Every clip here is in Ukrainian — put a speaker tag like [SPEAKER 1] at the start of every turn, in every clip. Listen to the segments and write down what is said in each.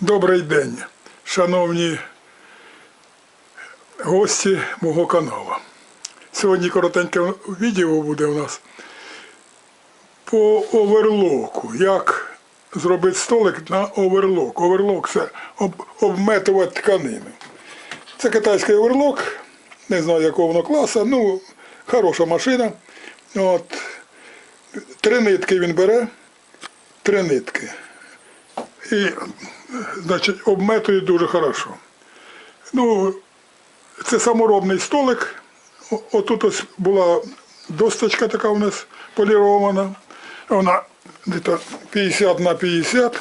[SPEAKER 1] Добрий день, шановні гості мого каналу. Сьогодні коротеньке відео буде у нас по оверлоку. Як зробити столик на оверлок. Оверлок це об, обметувати тканини. Це китайський оверлок, не знаю якого воно класу, ну, хороша машина. От. Три нитки він бере, три нитки. І, значить, обметує дуже хорошо. Ну, це саморобний столик. Отут ось була досточка така у нас полірована. Вона десь 50 на 50.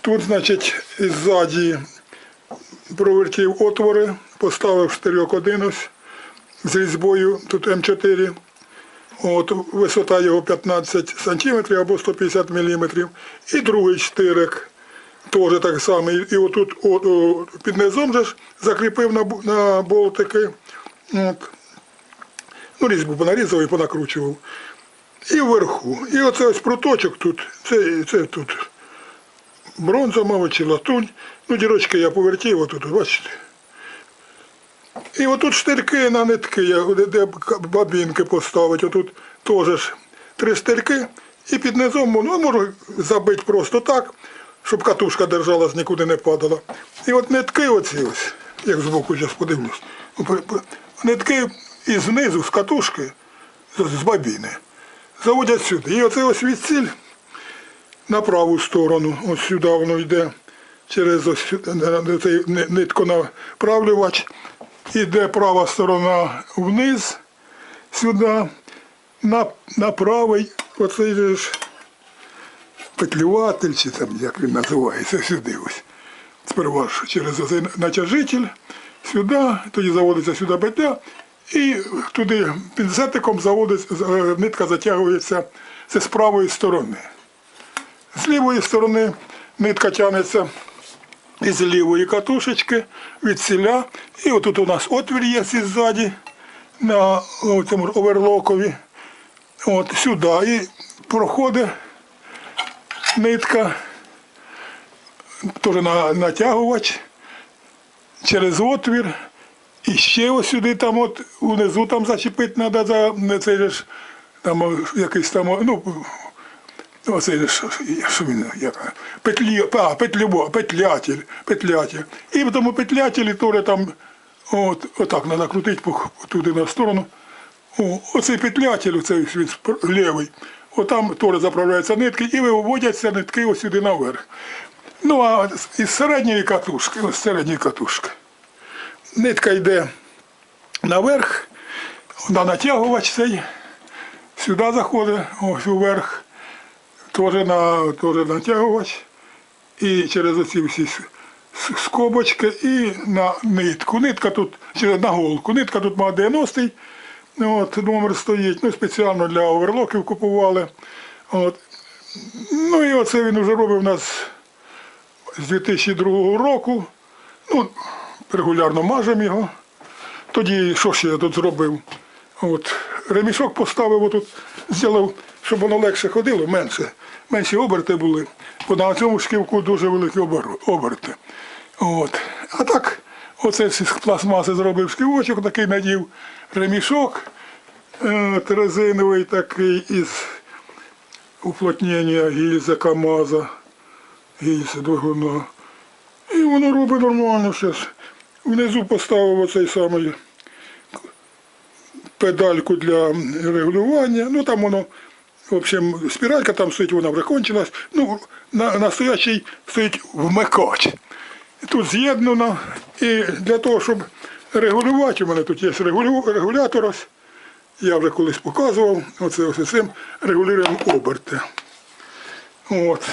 [SPEAKER 1] Тут, значить, ззаді провертів отвори, поставив штирьок один ось з різьбою, тут М4. От, висота його 15 см або 150 мм. І другий штирик теж так само. І, отут от, о, під низом же ж закріпив на, на болтики. От. Ну, різьбу понарізав і понакручував. І вверху. І оце ось проточок тут. Це, це тут бронза, мабуть, чи латунь. Ну, дірочки я повертів, отут, бачите. І отут штирки на нитки, де, бабінки поставити. Отут теж ж три штирки. І під низом ну, можу забити просто так, щоб катушка держалась, нікуди не падала. І от нитки оці ось, як збоку зараз подивлюсь. ну, Нитки і знизу з катушки, з, бабіни, заводять сюди. І оце ось відсіль на праву сторону. Ось сюди воно йде через ось цей ни- нитконаправлювач. Іде права сторона вниз, сюди, на, на правий, оцей ж петлюватель, чи там як він називається, сюди ось. Сперва через оцей натяжитель, сюди, тоді заводиться сюди петля, і туди пінцетиком заводиться, е, нитка затягується це з правої сторони. З лівої сторони нитка тягнеться із лівої катушечки від ціля. І отут у нас отвір є ззаді на цьому оверлокові. От сюди. І проходить нитка, теж на, натягувач через отвір. І ще ось сюди там от унизу там зачепити треба за цей ж там якийсь там, ну, Оце ж, що він, як, петлі, а, петлюбо, петлятель, петлятель. І в тому петлятелі теж там, от, отак треба крутити туди на сторону. О, оцей петлятель, оцей він лівий, отам теж заправляються нитки і виводяться нитки ось сюди наверх. Ну, а із середньої катушки, ось середньої катушки. Нитка йде наверх, на натягувач цей, сюди заходить, ось уверх теж на теж натягувач і через оці всі скобочки і на нитку. Нитка тут через на голку. Нитка тут має 90-й. От, номер стоїть. Ну, спеціально для оверлоків купували. От. Ну і оце він вже робив у нас з 2002 року. Ну, регулярно мажемо його. Тоді що ще я тут зробив? От, ремішок поставив, отут, зробив, щоб воно легше ходило, менше, менші оберти були. Бо на цьому шківку дуже великі оберти. От. А так, оце з пластмаси зробив шківочок, такий надів ремішок е, резиновий такий із уплотнення гільза КАМАЗа, гільза двигуна. І воно робить нормально зараз. Внизу поставив оцей самий педальку для регулювання. Ну там воно, в общем, спіралька там стоїть, вона вже кончилась. Ну, на, настоящий стоїть вмикач. Тут з'єднано. І для того, щоб регулювати, у мене тут є регулятор. Я вже колись показував. Оце ось цим регулюємо оберти. От.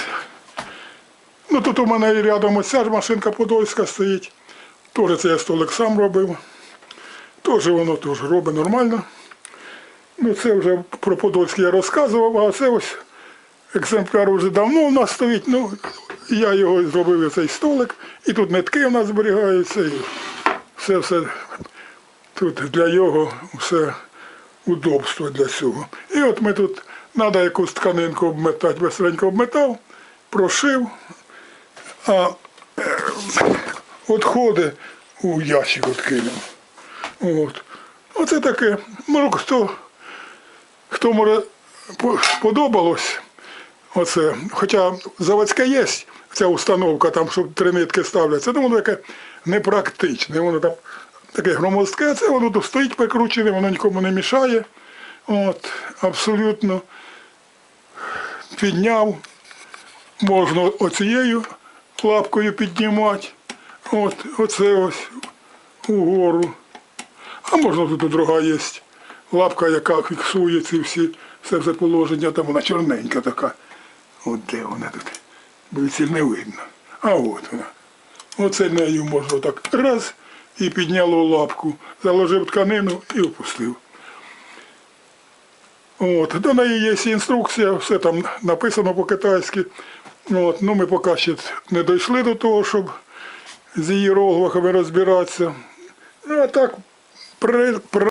[SPEAKER 1] Ну тут у мене рядом ця ж машинка подольська стоїть. Теж це я столик сам робив. Теж воно теж робить нормально. Ну це вже про Подольський я розказував, а це ось екземпляр вже давно в нас стоїть. Ну, я його зробив цей столик, і тут нитки у нас зберігаються, і все все тут для його все удобство для цього. І от ми тут треба якусь тканинку обметати, быстренько обметав, прошив, а е, відходи у ящик відкинув. От. Оце таке. Може, хто, хто може по- сподобалось, оце, хоча заводська є, ця установка, там, щоб три нитки ставляться, ну воно таке непрактичне. Воно там таке громоздке, це воно тут стоїть прикручене, воно нікому не мішає. От, абсолютно підняв. Можна оцією лапкою піднімати. От, оце ось угору. А можна тут друга є. Лапка, яка фіксує ці всі, все це положення, там вона чорненька така. От де вона тут? Бо не видно. А от вона. Оце нею можна так раз і підняло лапку, заложив тканину і опустив. От, до неї є інструкція, все там написано по-китайськи. От, ну ми поки ще не дійшли до того, щоб з її роглахами розбиратися. А так, при